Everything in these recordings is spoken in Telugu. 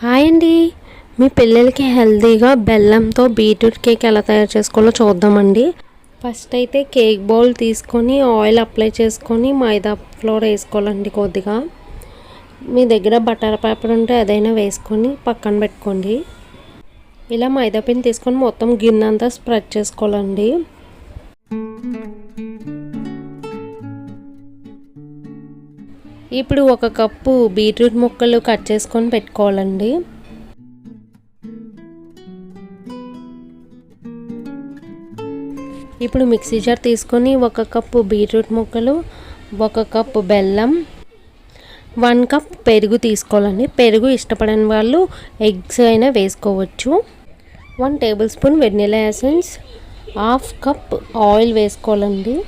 హాయ్ అండి. మీ పిల్లలకి హెల్తీగా బెల్లంతో బీట్రూట్ కేక్ ఎలా తయారు చేసుకోవాలో చూద్దామండి. ఫస్ట్ అయితే కేక్ బౌల్ తీసుకొని ఆయిల్ అప్లై చేసుకొని మైదా ఫ్లోర్ వేసుకోవాలండి కొద్దిగా. మీ దగ్గర బటర్ పేపర్ ఉంటే అదైనా వేసుకొని పక్కన పెట్టుకోండి. ఇలా మైదా పిండి తీసుకొని మొత్తం గిన్నె అంతా స్ప్రెడ్ చేసుకోవాలండి. ఇప్పుడు ఒక కప్పు బీట్రూట్ ముక్కలు కట్ చేసుకొని పెట్టుకోవాలండి. ఇప్పుడు మిక్సీ జార్ తీసుకొని ఒక కప్పు బీట్రూట్ ముక్కలు ఒక కప్పు బెల్లం వన్ కప్ పెరుగు తీసుకోవాలండి. పెరుగు ఇష్టపడని వాళ్ళు ఎగ్స్ అయినా వేసుకోవచ్చు. One tablespoon vanilla essence half cup oil వేసుకోవాలండి.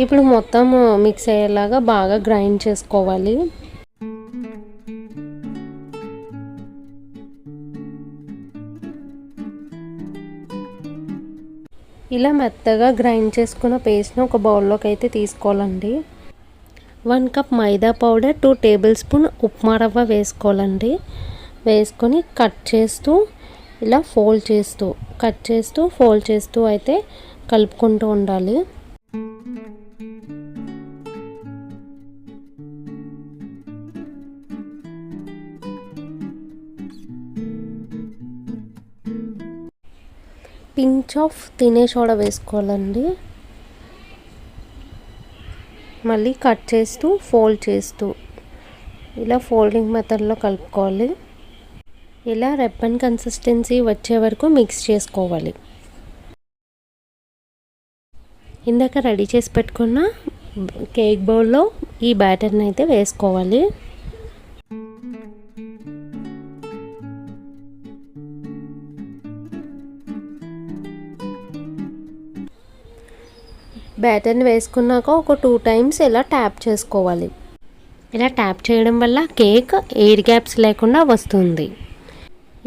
ఇప్పుడు మొత్తం మిక్స్ అయ్యేలాగా బాగా గ్రైండ్ చేసుకోవాలి. ఇలా మెత్తగా గ్రైండ్ చేసుకున్న పేస్ట్ని ఒక బౌల్లోకి అయితే తీసుకోవాలండి. One cup maida powder two tablespoon upma rava వేసుకోవాలండి. వేసుకొని కట్ చేస్తూ ఇలా ఫోల్డ్ చేస్తూ కట్ చేస్తూ ఫోల్డ్ చేస్తూ అయితే కలుపుకుంటూ ఉండాలి. పించ్ ఆఫ్ తినే సోడా వేసుకోవాలండి. మళ్ళీ కట్ చేస్తూ ఫోల్డ్ చేస్తూ. ఇలా ఫోల్డింగ్ మెథడ్లో కలుపుకోవాలి. ఇలా రెప్పన్ కన్సిస్టెన్సీ వచ్చే వరకు మిక్స్ చేసుకోవాలి. ఇందాక రెడీ చేసి పెట్టుకున్న కేక్ బౌల్లో ఈ బ్యాటర్ని అయితే వేసుకోవాలి. బ్యాటర్ని వేసుకున్నాక ఒక టూ టైమ్స్ ఇలా ట్యాప్ చేసుకోవాలి. ఇలా ట్యాప్ చేయడం వల్ల కేక్ ఎయిర్ గ్యాప్స్ లేకుండా వస్తుంది.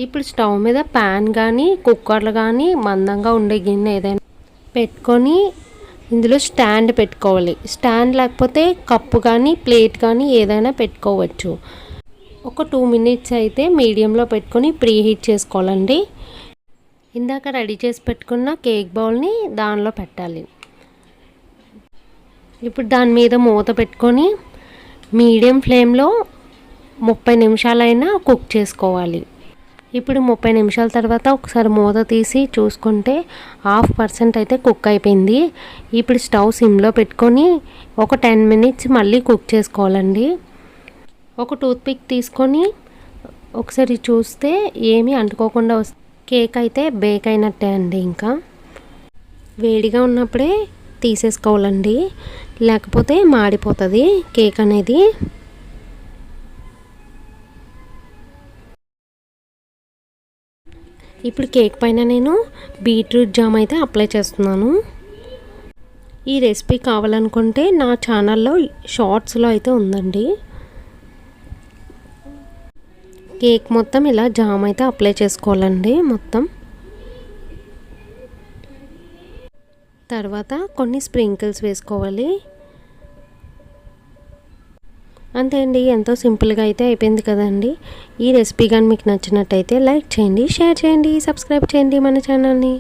ఇప్పుడు స్టవ్ మీద ప్యాన్ కానీ కుక్కర్లు కానీ మందంగా ఉండే గిన్నె ఏదైనా పెట్టుకొని ఇందులో స్టాండ్ పెట్టుకోవాలి. స్టాండ్ లేకపోతే కప్పు కానీ ప్లేట్ కానీ ఏదైనా పెట్టుకోవచ్చు. ఒక టూ మినిట్స్ అయితే మీడియంలో పెట్టుకొని ప్రీ హీట్ చేసుకోవాలండి. ఇందాక రెడీ చేసి పెట్టుకున్న కేక్ బౌల్ని దానిలో పెట్టాలి. ఇప్పుడు దాని మీద మూత పెట్టుకొని మీడియం ఫ్లేమ్లో ముప్పై నిమిషాలైనా కుక్ చేసుకోవాలి. ఇప్పుడు ముప్పై నిమిషాల తర్వాత ఒకసారి మూత తీసి చూసుకుంటే హాఫ్ పర్సెంట్ అయితే కుక్ అయిపోయింది. ఇప్పుడు స్టవ్ సిమ్లో పెట్టుకొని ఒక టెన్ మినిట్స్ మళ్ళీ కుక్ చేసుకోవాలండి. ఒక టూత్పిక్ తీసుకొని ఒకసారి చూస్తే ఏమీ అంటుకోకుండా కేక్ అయితే బేక్ అయినట్టే అండి ఇంకా. వేడిగా ఉన్నప్పుడే తీసేసుకోవాలండి. లేకపోతే మాడిపోతుంది కేక్ అనేది. ఇప్పుడు కేక్ పైన నేను బీట్రూట్ జామ్ అయితే అప్లై చేస్తున్నాను. ఈ రెసిపీ కావాలనుకుంటే నా ఛానల్లో షార్ట్స్లో అయితే ఉందండి. కేక్ మొత్తం ఇలా జామ్ అయితే అప్లై చేసుకోవాలండి మొత్తం. తర్వాత కొన్ని స్ప్రింకిల్స్ వేసుకోవాలి. అంతే అండి ఎంతో సింపుల్గా అయితే అయిపోయింది కదండి. ఈ రెసిపీ కానీ మీకు నచ్చినట్టయితే లైక్ చేయండి షేర్ చేయండి సబ్స్క్రైబ్ చేయండి మన ఛానల్ని.